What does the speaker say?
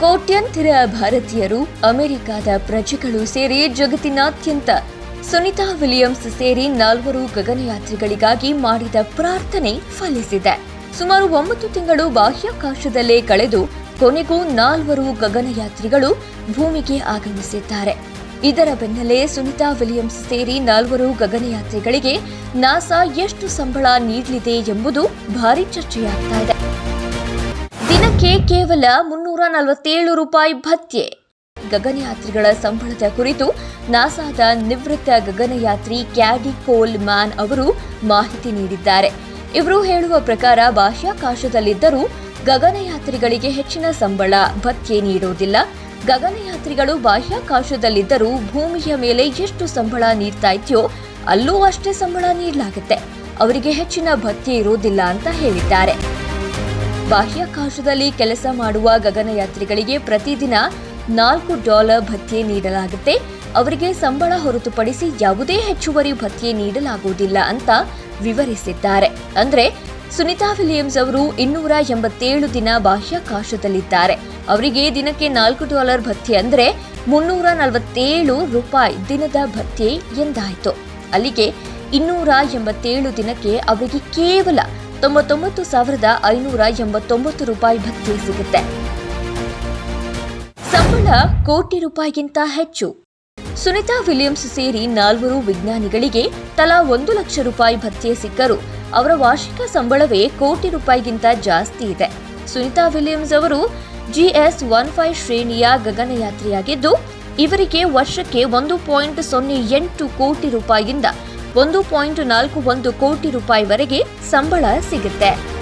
ಕೋಟ್ಯಂತರ ಭಾರತೀಯರು ಅಮೆರಿಕದ ಪ್ರಜೆಗಳು ಸೇರಿ ಜಗತ್ತಿನಾದ್ಯಂತ ಸುನಿತಾ ವಿಲಿಯಮ್ಸ್ ಸೇರಿ ನಾಲ್ವರು ಗಗನಯಾತ್ರಿಗಳಿಗಾಗಿ ಮಾಡಿದ ಪ್ರಾರ್ಥನೆ ಫಲಿಸಿದೆ. ಸುಮಾರು ಒಂಬತ್ತು ತಿಂಗಳು ಬಾಹ್ಯಾಕಾಶದಲ್ಲೇ ಕಳೆದು ಕೊನೆಗೂ ನಾಲ್ವರು ಗಗನಯಾತ್ರಿಗಳು ಭೂಮಿಗೆ ಆಗಮಿಸಿದ್ದಾರೆ. ಇದರ ಬೆನ್ನಲ್ಲೇ ಸುನಿತಾ ವಿಲಿಯಮ್ಸ್ ಸೇರಿ ನಾಲ್ವರು ಗಗನಯಾತ್ರಿಗಳಿಗೆ ನಾಸಾ ಎಷ್ಟು ಸಂಬಳ ನೀಡಲಿದೆ ಎಂಬುದು ಭಾರಿ ಚರ್ಚೆಯಾಗ್ತಾ ದಿನಕ್ಕೆ ಕೇವಲ ಮುನ್ನೂರ ನಲವತ್ತೇಳು ರೂಪಾಯಿ ಭತ್ಯೆ. ಗಗನಯಾತ್ರಿಗಳ ಸಂಬಳದ ಕುರಿತು ನಾಸಾದ ನಿವೃತ್ತ ಗಗನಯಾತ್ರಿ ಕ್ಯಾಡಿ ಕೋಲ್ ಮ್ಯಾನ್ ಅವರು ಮಾಹಿತಿ ನೀಡಿದ್ದಾರೆ. ಇವರು ಹೇಳುವ ಪ್ರಕಾರ ಬಾಹ್ಯಾಕಾಶದಲ್ಲಿದ್ದರೂ ಗಗನಯಾತ್ರಿಗಳಿಗೆ ಹೆಚ್ಚಿನ ಸಂಬಳ ಭತ್ಯೆ ನೀಡೋದಿಲ್ಲ ಗಗನಯಾತ್ರಿಗಳು ಬಾಹ್ಯಾಕಾಶದಲ್ಲಿದ್ದರೂ ಭೂಮಿಯ ಮೇಲೆ ಎಷ್ಟು ಸಂಬಳ ನೀಡ್ತಾ ಇದೆಯೋ ಅಲ್ಲೂ ಅಷ್ಟೇ ಸಂಬಳ ನೀಡಲಾಗುತ್ತೆ. ಅವರಿಗೆ ಹೆಚ್ಚಿನ ಭತ್ಯೆ ಇರೋದಿಲ್ಲ ಅಂತ ಹೇಳಿದ್ದಾರೆ. ಬಾಹ್ಯಾಕಾಶದಲ್ಲಿ ಕೆಲಸ ಮಾಡುವ ಗಗನಯಾತ್ರಿಗಳಿಗೆ ಪ್ರತಿದಿನ ನಾಲ್ಕು ಡಾಲರ್ ಭತ್ಯೆ ನೀಡಲಾಗುತ್ತೆ. ಅವರಿಗೆ ಸಂಬಳ ಹೊರತುಪಡಿಸಿ ಯಾವುದೇ ಹೆಚ್ಚುವರಿ ಭತ್ಯೆ ನೀಡಲಾಗುವುದಿಲ್ಲ ಅಂತ ವಿವರಿಸಿದ್ದಾರೆ. ಅಂದ್ರೆ, ಸುನಿತಾ ವಿಲಿಯಮ್ಸ್ ಅವರು ಇನ್ನೂರ ಎಂಬತ್ತೇಳು ದಿನ ಬಾಹ್ಯಾಕಾಶದಲ್ಲಿದ್ದಾರೆ. ಅವರಿಗೆ ದಿನಕ್ಕೆ ನಾಲ್ಕು ಡಾಲರ್ ಭತ್ಯೆ ಅಂದ್ರೆ ಮುನ್ನೂರ ನಲವತ್ತೇಳು ರೂಪಾಯಿ ದಿನದ ಭತ್ಯೆ ಎಂದಾಯಿತು. ಅಲ್ಲಿಗೆ ಇನ್ನೂರ ಎಂಬತ್ತೇಳು ದಿನಕ್ಕೆ ಅವರಿಗೆ ಕೇವಲ ತೊಂಬತ್ತೊಂಬತ್ತು ಸಾವಿರದ ಐನೂರ ಎಂಬತ್ತೊಂಬತ್ತು ರೂಪಾಯಿ ಭತ್ಯೆ ಸಿಗುತ್ತೆ. ಸಂಬಳ ಕೋಟಿ ರೂಪಾಯಿಗಿಂತ ಹೆಚ್ಚು. ಸುನಿತಾ ವಿಲಿಯಮ್ಸ್ ಸೇರಿ ನಾಲ್ವರು ವಿಜ್ಞಾನಿಗಳಿಗೆ ತಲಾ ಒಂದು ಲಕ್ಷ ರೂಪಾಯಿ ಭತ್ಯೆ ಸಿಕ್ಕರು. ಅವರ ವಾರ್ಷಿಕ ಸಂಬಳವೇ ಕೋಟಿ ರೂಪಾಯಿಗಿಂತ ಜಾಸ್ತಿ ಇದೆ. ಸುನಿತಾ ವಿಲಿಯಮ್ಸ್ ಅವರು ಜಿಎಸ್ ಒನ್ ಫೈವ್ ಶ್ರೇಣಿಯ ಗಗನಯಾತ್ರಿಯಾಗಿದ್ದು, ಇವರಿಗೆ ವರ್ಷಕ್ಕೆ ಒಂದು ಪಾಯಿಂಟ್ ಸೊನ್ನೆ ಎಂಟು ಕೋಟಿ ರೂಪಾಯಿಯಿಂದ ಒಂದು ಪಾಯಿಂಟ್ ನಾಲ್ಕು ಒಂದು ಕೋಟಿ ರೂಪಾಯಿವರೆಗೆ ಸಂಬಳ ಸಿಗುತ್ತೆ.